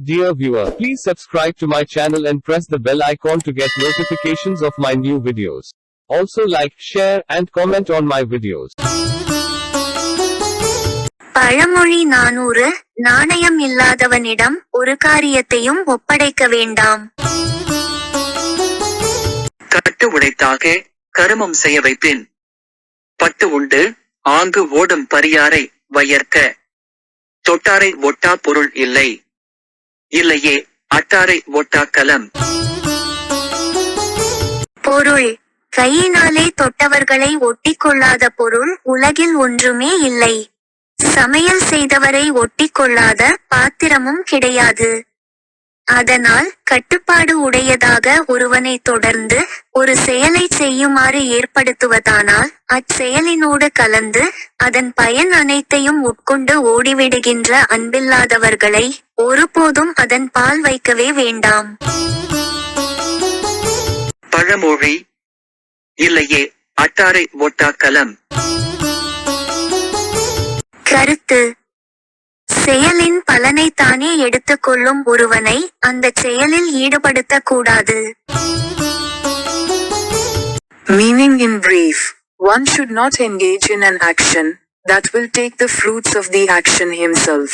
Dear viewer, please subscribe to my channel and press the bell icon to get notifications of my new videos. Also like, share, and comment on my videos. பழமொழி நானூறு நாணயம் இல்லாதவனிடம் ஒரு காரியத்தையும் ஒப்படைக்க வேண்டாம் கட்டு உடைத்தாக கருமம் செய்ய வைப்பேன் பட்டு உண்டு ஆங்கு ஓடும் பரியாரை வயர்க்க தொட்டாரை ஒட்டா பொருள் இல்லை இல்லையே அட்டாரை ஒட்டாக்கலம் பொருள் கையினாலே தொட்டவர்களை ஒட்டிக்கொள்ளாத பொருள் உலகில் ஒன்றுமே இல்லை. சமையல் செய்தவரை ஒட்டிக்கொள்ளாத பாத்திரமும் கிடையாது. அதனால் கட்டுப்பாடு உடையதாக ஒருவனை தொடர்ந்து ஒரு செயலை செய்யுமாறு ஏற்படுத்துவதானால் அச்செயலினோடு கலந்து அதன் பயன் அனைத்தையும் உட்கொண்டு ஓடிவிடுகின்ற அன்பில்லாதவர்களை ஒருபோதும் அதன் பால் வைக்கவே வேண்டாம். பழமொழி இல்லையே அட்டாரை ஒட்டா கலம். கருத்து செயலின் பலனை தானே எடுத்துக்கொள்ளும் ஒருவனை அந்த செயலில் ஈடுபடுத்தக் கூடாது Meaning in brief, one should not engage in an action that will take the fruits of the action himself.